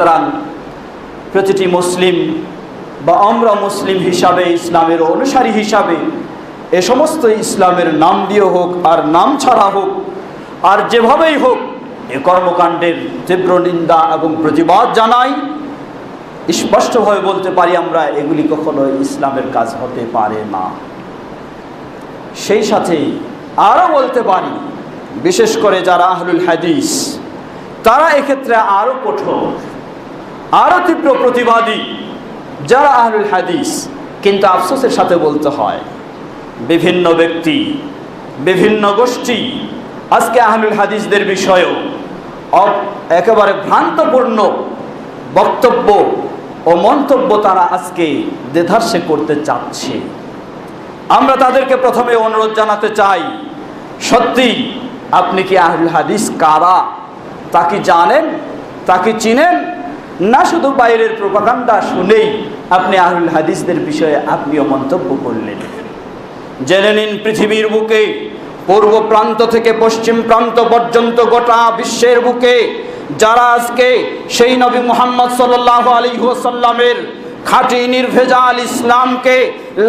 সুতরাং প্রতিটি মুসলিম বা আমরা মুসলিম হিসাবে, ইসলামের অনুসারী হিসাবে এ সমস্ত ইসলামের নাম দিয়ে হোক আর নাম ছাড়া হোক আর যেভাবেই হোক এ কর্মকাণ্ডের তীব্র নিন্দা এবং প্রতিবাদ জানাই। স্পষ্টভাবে বলতে পারি আমরা, এগুলি কখনো ইসলামের কাজ হতে পারে না। সেই সাথে আরও বলতে পারি, বিশেষ করে যারা আহলুল হাদিস, তারা এক্ষেত্রে আরও কঠোর। আরও তীব্র প্রতিবাদী, যারা আহলুল হাদিস, কিন্তু আফসোসের সাথে বলতে হয়, বিভিন্ন ব্যক্তি, বিভিন্ন গোষ্ঠী, আজকে আহলুল হাদিসদের বিষয়েও একেবারে ভ্রান্তপূর্ণ বক্তব্য ও মন্তব্য তারা আজকে দেধার্সে করতে চাচ্ছে। আমরা তাদেরকে প্রথমে অনুরোধ জানাতে চাই, সত্যি আপনি কি আহলুল হাদিস কারা? তা কি জানেন? তা কি চিনেন? না শুধু বাইরের প্রপাকাণ্ডা শুনেই আপনি আহলুল হাদিসদের বিষয়ে আপনিও মন্তব্য করলেন। জেনে নিন পৃথিবীর বুকে, পূর্ব প্রান্ত থেকে পশ্চিম প্রান্ত পর্যন্ত গোটা বিশ্বের বুকে যারা আজকে সেই নবী মুহাম্মদ সাল্লাহ আলী সাল্লামের খাঁটি নির্ভেজাল ইসলামকে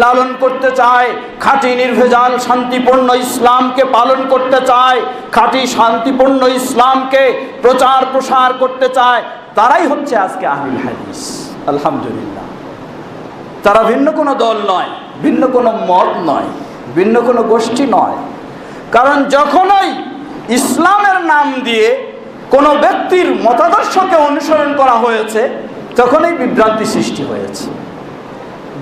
লালন করতে চায়, খাঁটি নির্ভেজাল শান্তিপূর্ণ ইসলামকে পালন করতে চায়, খাঁটি শান্তিপূর্ণ ইসলামকে প্রচার প্রসার করতে চায় তারাই হচ্ছে আজকে আহলুল হাদিস। আলহামদুলিল্লাহ। তারা ভিন্ন কোনো দল নয়, ভিন্ন কোনো মত নয়, ভিন্ন কোনো গোষ্ঠী নয়। কারণ যখনই ইসলামের নাম দিয়ে কোনো ব্যক্তির মতাদর্শকে অনুসরণ করা হয়েছে, তখনই বিভ্রান্তি সৃষ্টি হয়েছে।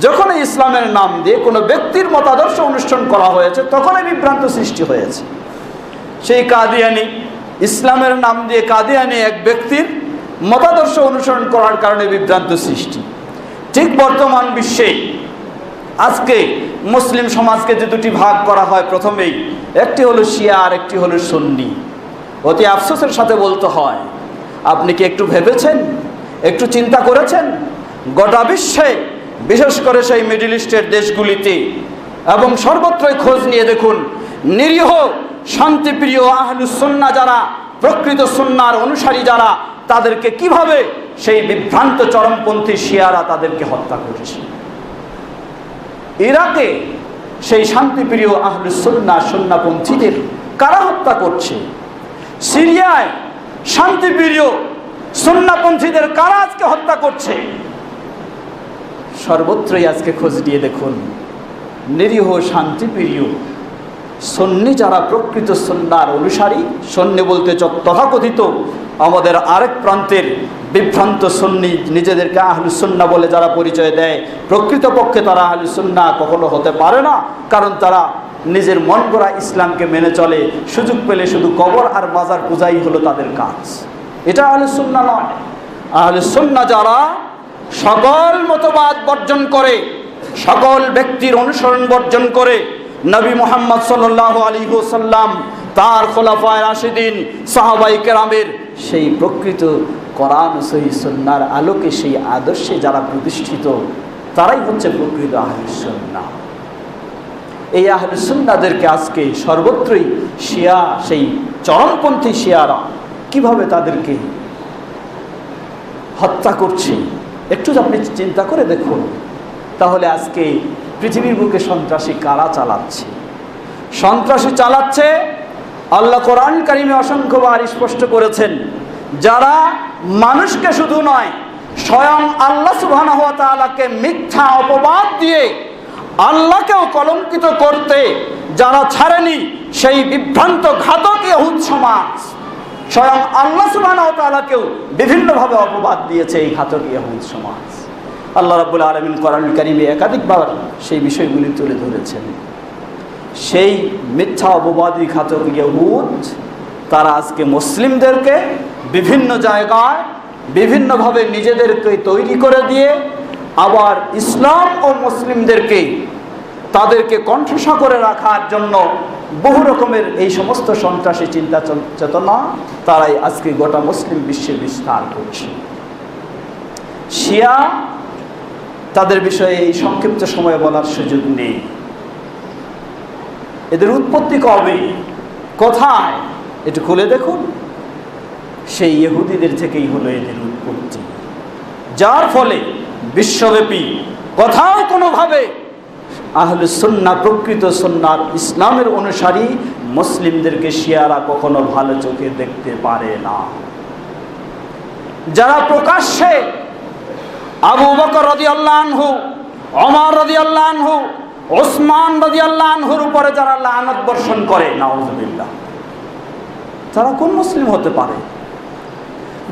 যখনই ইসলামের নাম দিয়ে কোনো ব্যক্তির মতাদর্শ অনুষ্ঠান করা হয়েছে, তখনই বিভ্রান্ত সৃষ্টি হয়েছে। সেই কাদিয়ানি, ইসলামের নাম দিয়ে কাদিয়ানি এক ব্যক্তির মতাদর্শ অনুসরণ করার কারণে বিভ্রান্ত সৃষ্টি। ঠিক বর্তমান বিশ্বে আজকে মুসলিম সমাজকে যে দুটি ভাগ করা হয় প্রথমেই, একটি হলো শিয়া আর একটি হলো সুন্নি। অতি আফসোসের সাথে বলতে হয়, আপনি কি একটু ভেবেছেন? একটু চিন্তা করেছেন? গোটা বিশ্বে, বিশেষ করে সেই মিডিল ইস্টের দেশগুলিতে, এবং সর্বত্রই খোঁজ নিয়ে দেখুন, নিরীহ, শান্তিপ্রিয় আহলুসন্না যারা, প্রকৃত সন্ন্যার অনুসারী যারা তাদেরকে কীভাবে সেই বিভ্রান্ত চরমপন্থী শিয়ারা তাদেরকে হত্যা করেছে? ইরাকে সেই শান্তিপ্রিয় আহলুসন্না সন্নাপন্থীদের কারা হত্যা করছে? সিরিয়ায় শান্তিপ্রিয় সন্নাপন্থীদের কারা আজকে হত্যা করছে? সর্বত্রই আজকে খোঁজ দিয়ে দেখুন, নিরীহ শান্তিপ্রিয় সন্নি যারা প্রকৃত সন্ন্যার অনুসারী, সন্নি বলতে তথাকথিত আমাদের আরেক প্রান্তের বিভ্রান্ত সন্নি নিজেদেরকে আহলুসন্না বলে যারা পরিচয় দেয়, প্রকৃতপক্ষে তারা আহলুসন্না কখনো হতে পারে না, কারণ তারা নিজের মন করা ইসলামকে মেনে চলে, সুযোগ পেলে শুধু কবর আর বাজার পূজাই হলো তাদের কাজ। এটা আহলুসন্না নয়। আহলুসন্না যারা সকল মতবাদ বর্জন করে, সকল ব্যক্তির অনুসরণ বর্জন করে নবী মোহাম্মদ সাল্লাহ আলী সাল্লাম তার খোলাফায় রাশিদিন সাহাবাই কেরামের সেই প্রকৃত কোরআন সহি সন্ন্যার আলোকে, সেই আদর্শে যারা প্রতিষ্ঠিত, তারাই হচ্ছে প্রকৃত আহলুসন্না এই আহলুসন্নাদেরকে আজকে সর্বত্রই শিয়া, সেই চরমপন্থী শিয়ারা কীভাবে তাদেরকে হত্যা করছে, একটু আপনি চিন্তা করে দেখুন, তাহলে আজকে পৃথিবীর বুকে সন্ত্রাসী কারা চালাচ্ছে? সন্ত্রাসী চালাচ্ছে আল্লাহ কোরআন কারিমে অসংখ্যবার স্পষ্ট করেছেন, যারা মানুষকে শুধু নয়, স্বয়ং আল্লাহ তাআলাকে মিথ্যা অপবাদ দিয়ে আল্লাহকেও কলঙ্কিত করতে যারা ছাড়েনি, সেই বিভ্রান্ত ঘাতক ইহুদ সমাজ। স্বয়ং আল্লাহ তাআলাকেও বিভিন্নভাবে অপবাদ দিয়েছে এই ঘাতক ইহুদ সমাজ। আল্লাহ রাব্বুল আলামিন কোরআন কারিমে একাধিকবার সেই বিষয়গুলি তুলে ধরেছেন। সেই মিথ্যা অপবাদী ঘাতক ইহুদ, তারা আজকে মুসলিমদেরকে বিভিন্ন জায়গায় বিভিন্নভাবে নিজেদেরকে তৈরি করে দিয়ে আবার ইসলাম ও মুসলিমদেরকে তাদেরকে কণ্ঠসা করে রাখার জন্য বহু রকমের এই সমস্ত সন্ত্রাসী চিন্তা চেতনা তারাই আজকে গোটা মুসলিম বিশ্বে বিস্তার করছে। শিয়া তাদের বিষয়ে এই সংক্ষিপ্ত সময়ে বলার সুযোগ নেই। এদের উৎপত্তি কবে? কোথায়? একটু খুলে দেখুন। সেই ইহুদিদের থেকেই হলো এদের উৎপত্তি। যার ফলে বিশ্বব্যাপী কোথাও কোনোভাবে আহলে সন্না প্রকৃত সন্ন্যার ইসলামের অনুসারী মুসলিমদেরকে শিয়ারা কখনো ভালো চোখে দেখতে পারে না। যারা প্রকাশ্যে আবু বকর রদি আল্লাহু অমর রদি আল্লাহু ওসমান রদি আল্লাহর উপরে যারা লানত বর্ষণ করে, নাউজুবিল্লাহ। তারা কোন মুসলিম হতে পারে?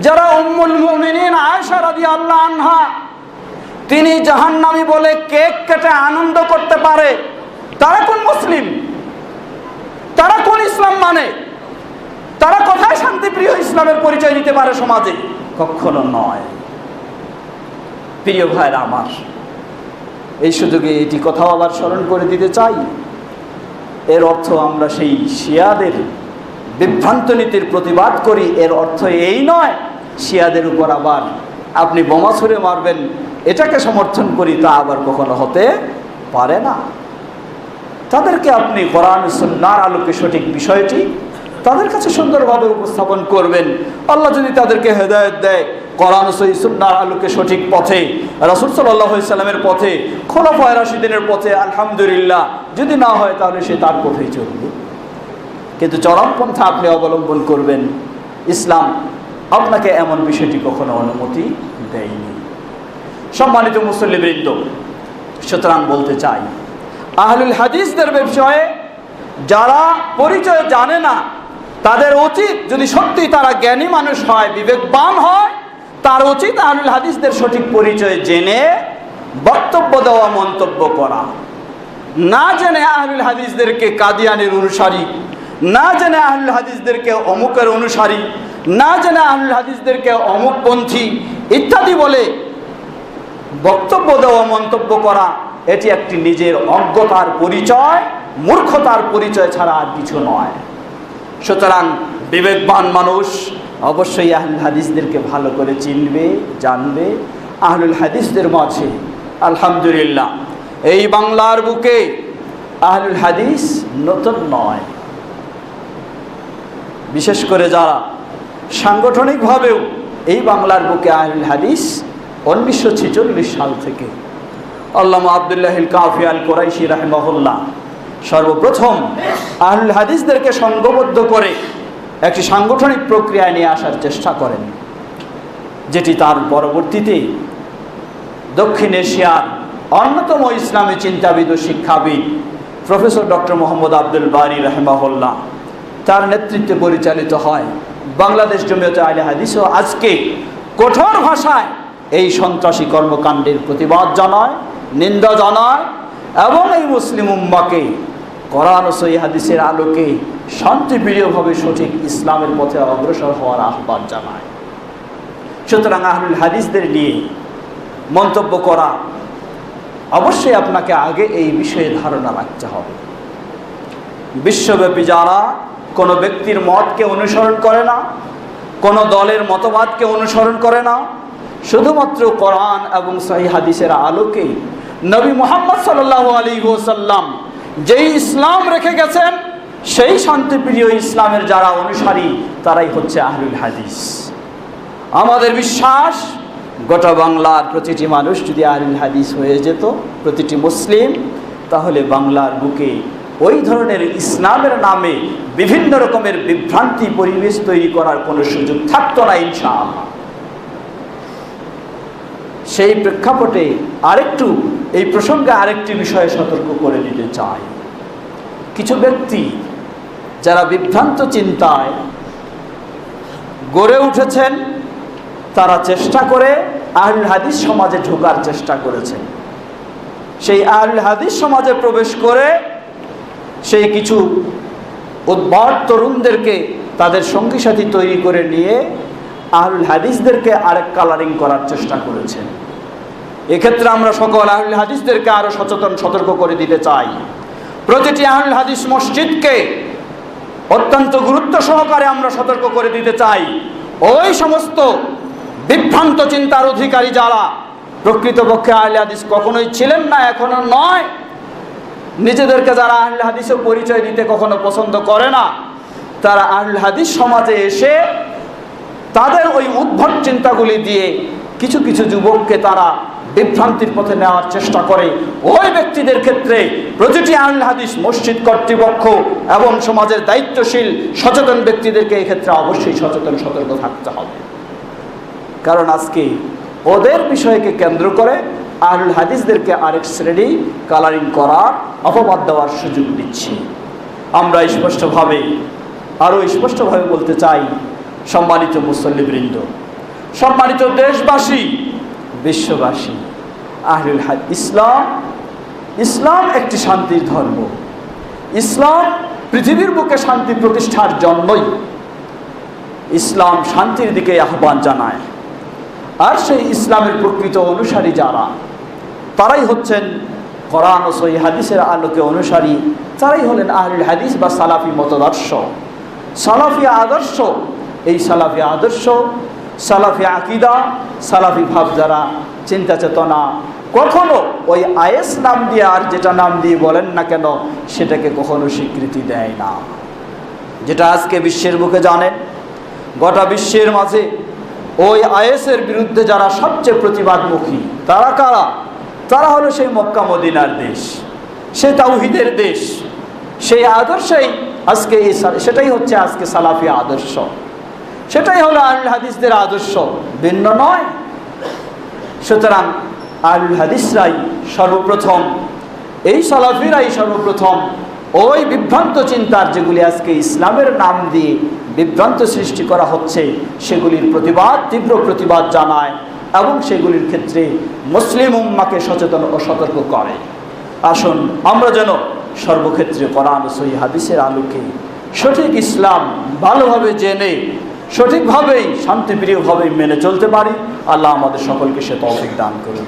যারা উম্মুল মুমিনিন আয়েশা রাদিয়াল্লাহু আনহা, তিনি জাহান্নামী বলে কেক কেটে আনন্দ করতে পারে, তারা কোন মুসলিম? তারা কোন ইসলাম মানে? তারা কোথায় শান্তিপ্রিয় ইসলামের পরিচয় দিতে পারে সমাজে? কখনো নয়। প্রিয় ভাইরা আমার, এই সুযোগে এটি কথাও আবার স্মরণ করে দিতে চাই। এর অর্থ আমরা সেই শিয়াদের বিভ্রান্ত নীতির প্রতিবাদ করি। এর অর্থ এই নয়, শিয়াদের উপর আবার আপনি বোমা ছুড়ে মারবেন, এটাকে সমর্থন করি তা আবার কখনো হতে পারে না। তাদেরকে আপনি কোরআন সন্ন্যার আলোকে সঠিক বিষয়টি তাদের কাছে সুন্দরভাবে উপস্থাপন করবেন। আল্লাহ যদি তাদেরকে হেদায়ত দেয়, কোরআন সহিসুন্নার আলোকে সঠিক পথে, রাসুল সাল্লাহ সাল্লামের পথে খোলাফায় রাশিদিনের পথে, আলহামদুলিল্লাহ, যদি না হয় তাহলে সে তার পথেই চলবে। কিন্তু চরমপন্থা আপনি অবলম্বন করবেন। ইসলাম আপনাকে এমন বিষয়টি কখনো অনুমতি দেয়নি। সম্মানিত মুসল্লিবৃন্দ, সুতরাং বলতে চাই, আহলুল হাদিসদের বিষয়ে যারা পরিচয় জানে না তাদের উচিত যদি সত্যি তারা জ্ঞানী মানুষ হয়, বিবেকবান হয়, তার উচিত আহলুল হাদিসদের সঠিক পরিচয় জেনে বক্তব্য দেওয়া, মন্তব্য করা। না জেনে আহলুল হাদিসদেরকে কাদিয়ানের অনুসারী, না জেনে আহলুল হাদিসদেরকে অমুকের অনুসারী, না জেনে আহলুল হাদিসদেরকে অমুকপন্থী ইত্যাদি বলে বক্তব্য দেওয়া, মন্তব্য করা, এটি একটি নিজের অজ্ঞতার পরিচয়, মূর্খতার পরিচয় ছাড়া আর কিছু নয়। সুতরাং বিবেকবান মানুষ অবশ্যই আহলুল হাদিসদেরকে ভালো করে চিনবে, জানবে। আহলুল হাদিসদের মাঝে, আলহামদুলিল্লাহ, এই বাংলার বুকে আহলুল হাদিস নতুন নয়। বিশেষ করে যারা সাংগঠনিকভাবেও এই বাংলার বুকে আহলুল হাদিস উনিশশো ছেচল্লিশ সাল থেকে। আল্লামা আবদুল্লাহিল কাফি আল কোরাইশি রাহমহল্লা সর্বপ্রথম আহলুল হাদিসদেরকে সংঘবদ্ধ করে একটি সাংগঠনিক প্রক্রিয়ায় নিয়ে আসার চেষ্টা করেন, যেটি তার পরবর্তীতে দক্ষিণ এশিয়ার অন্যতম ইসলামী চিন্তাবিদ ও শিক্ষাবিদ প্রফেসর ডক্টর মোহাম্মদ আব্দুল বারি রহমাহুল্লাহ তার নেতৃত্বে পরিচালিত হয় বাংলাদেশ জমিয়তে আলে হাদিসও আজকে কঠোর ভাষায় এই সন্ত্রাসী কর্মকাণ্ডের প্রতিবাদ জানায়, নিন্দা জানায় এবং এই মুসলিম উম্মাকে কোরআন ও সই হাদিসের আলোকে শান্তিপ্রিয়ভাবে সঠিক ইসলামের পথে অগ্রসর হওয়ার আহ্বান জানায়। সুতরাং আহলুল হাদিসদের নিয়ে মন্তব্য করা অবশ্যই আপনাকে আগে এই বিষয়ে ধারণা রাখতে হবে। বিশ্বব্যাপী যারা কোনো ব্যক্তির মতকে অনুসরণ করে না, কোনো দলের মতবাদকে অনুসরণ করে না, শুধুমাত্র কোরআন এবং সহি হাদিসের আলোকে নবী মোহাম্মদ সাল্লাহ আলী ওসাল্লাম যেই ইসলাম রেখে গেছেন, সেই শান্তিপ্রিয় ইসলামের যারা অনুসারী, তারাই হচ্ছে আহলুল হাদিস। আমাদের বিশ্বাস, গোটা বাংলার প্রতিটি মানুষ যদি আহলুল হাদিস হয়ে যেত, প্রতিটি মুসলিম, তাহলে বাংলার বুকে ওই ধরনের ইসলামের নামে বিভিন্ন রকমের বিভ্রান্তি পরিবেশ তৈরি করার কোনো সুযোগ থাকতো না, ইনশাআল্লাহ। সেই প্রেক্ষাপটে আরেকটু এই প্রসঙ্গে আরেকটি বিষয়ে সতর্ক করে দিতে চাই। কিছু ব্যক্তি যারা বিভ্রান্ত চিন্তায় গড়ে উঠেছেন, তারা চেষ্টা করে আহুল হাদিস সমাজে ঢোকার চেষ্টা করেছেন। সেই আহুল হাদিস সমাজে প্রবেশ করে সেই কিছু উদ্ভট তরুণদেরকে তাদের সঙ্গী সাথী তৈরি করে নিয়ে আহুল হাদিসদেরকে আরেক কালারিং করার চেষ্টা করেছেন। এক্ষেত্রে আমরা সকল আহুল হাদিসদেরকে আরও সচেতন, সতর্ক করে দিতে চাই। প্রতিটি আহুল হাদিস মসজিদকে অত্যন্ত গুরুত্ব সহকারে আমরা সতর্ক করে দিতে চাই। ওই সমস্ত বিভ্রান্ত চিন্তার অধিকারী যারা প্রকৃতপক্ষে আহলে হাদিস কখনোই ছিলেন না, এখনও নয়, নিজেদেরকে যারা আহলে হাদিসের পরিচয় দিতে কখনো পছন্দ করে না, তারা আহলে হাদিস সমাজে এসে তাদের ওই উদ্ভট চিন্তাগুলি দিয়ে কিছু কিছু যুবককে তারা বিভ্রান্তির পথে নেওয়ার চেষ্টা করে, ওই ব্যক্তিদের ক্ষেত্রে প্রতিটি আল হাদিস মসজিদ কর্তৃপক্ষ এবং সমাজের দায়িত্বশীল সচেতন ব্যক্তিদেরকে এক্ষেত্রে অবশ্যই সচেতন, সতর্ক থাকতে হবে। কারণ আজকে ওদের বিষয়কে কেন্দ্র করে আহলুল হাদিসদেরকে আরেক শ্রেণি কালারিং করার অপবাদ দেওয়ার সুযোগ দিচ্ছি। আমরা স্পষ্টভাবে, আরও স্পষ্টভাবে বলতে চাই, সম্মানিত মুসল্লিবৃন্দ, সম্মানিত দেশবাসী বিশ্ববাসী, আহলুল হাদ, ইসলাম ইসলাম একটি শান্তির ধর্ম। ইসলাম পৃথিবীর বুকে শান্তি প্রতিষ্ঠার জন্যই ইসলাম শান্তির দিকে আহ্বান জানায়। আর সেই ইসলামের প্রকৃত অনুসারী যারা, তারাই হচ্ছেন কোরআন ও সই হাদিসের আলোকে অনুসারী। তারাই হলেন আহলুল হাদিস বা সালাফি মতদর্শ। সালাফি আদর্শ, এই সালাফি আদর্শ সালাফি আকিদা, সালাফি ভাব যারা, চিন্তা চেতনা। কখনো ওই আয়েস নাম দিয়ে আর যেটা নাম দিয়ে বলেন না কেন, সেটাকে কখনো স্বীকৃতি দেয় না। যেটা আজকে বিশ্বের বুকে জানেন, গোটা বিশ্বের মাঝে ওই আয়েসের বিরুদ্ধে যারা সবচেয়ে প্রতিবাদমুখী, তারা কারা? তারা হলো সেই মক্কা মদিনার দেশ, সেই তাউহিদের দেশ, সেই আদর্শই আজকে সেটাই হচ্ছে আজকে সালাফি আদর্শ। সেটাই হলো আলুল হাদিসদের আদর্শ। ভিন্ন নয়। সুতরাং আলুল হাদিসরাই সর্বপ্রথম, এই সালাফিরাই সর্বপ্রথম ওই বিভ্রান্ত চিন্তার যেগুলি আজকে ইসলামের নাম দিয়ে বিভ্রান্ত সৃষ্টি করা হচ্ছে, সেগুলির প্রতিবাদ, তীব্র প্রতিবাদ জানায় এবং সেগুলির ক্ষেত্রে মুসলিম উম্মাকে সচেতন ও সতর্ক করে। আসুন আমরা যেন সর্বক্ষেত্রে কোরআন সহি হাদিসের আলোকে সঠিক ইসলাম ভালোভাবে জেনে সঠিকভাবেই শান্তিপ্রিয়ভাবেই মেনে চলতে পারি। আল্লাহ আমাদের সকলকে সে তৌফিক দান করুন।